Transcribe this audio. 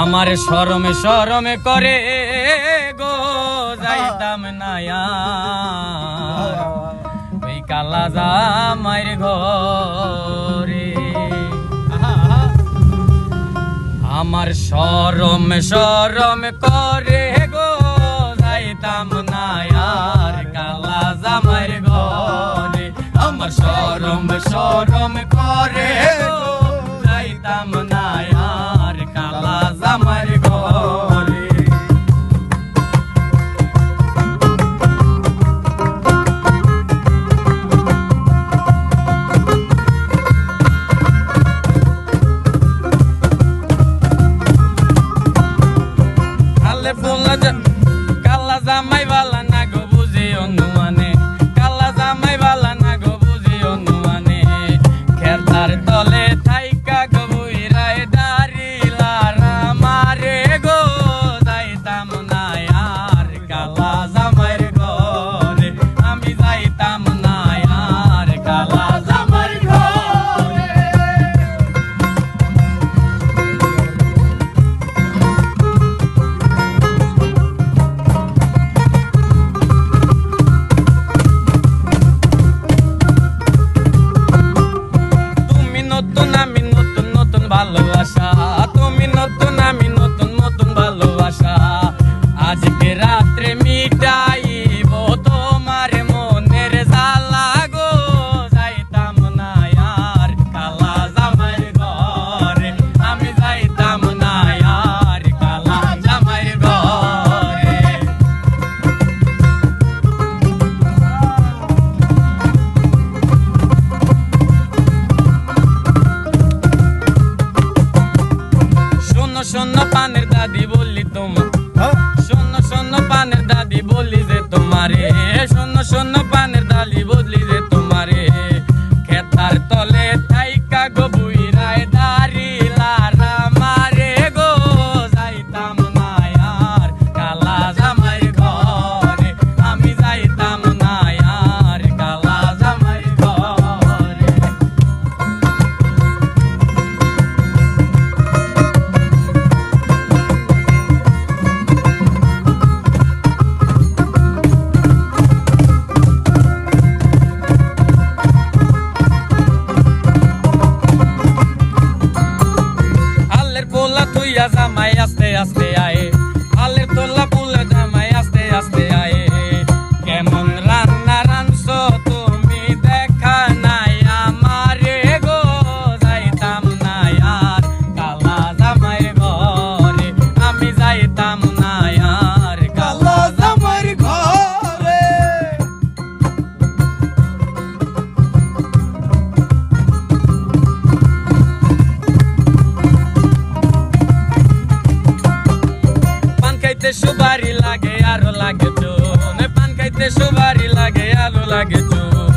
আমার সরমে সরমে করে গো, যাইতাম নায়া। ওই কালা জামাইর ঘরে। আমার সরম সরম করে গো, যাইতাম নায়ার কালা জামাইর ঘরে। আমার সরম সরম করে গো রাজা ভালোবাসা। শূন্য পানের দাদি বললি তোমার। হ্যাঁ? শূন্য শূন্য পানের দাদি বললি যে তোমারে। শূন্য শূন্য সুপারি লাগে আরও লাগে চুন পান খাইতে সুপারি লাগে আলো লাগে চুন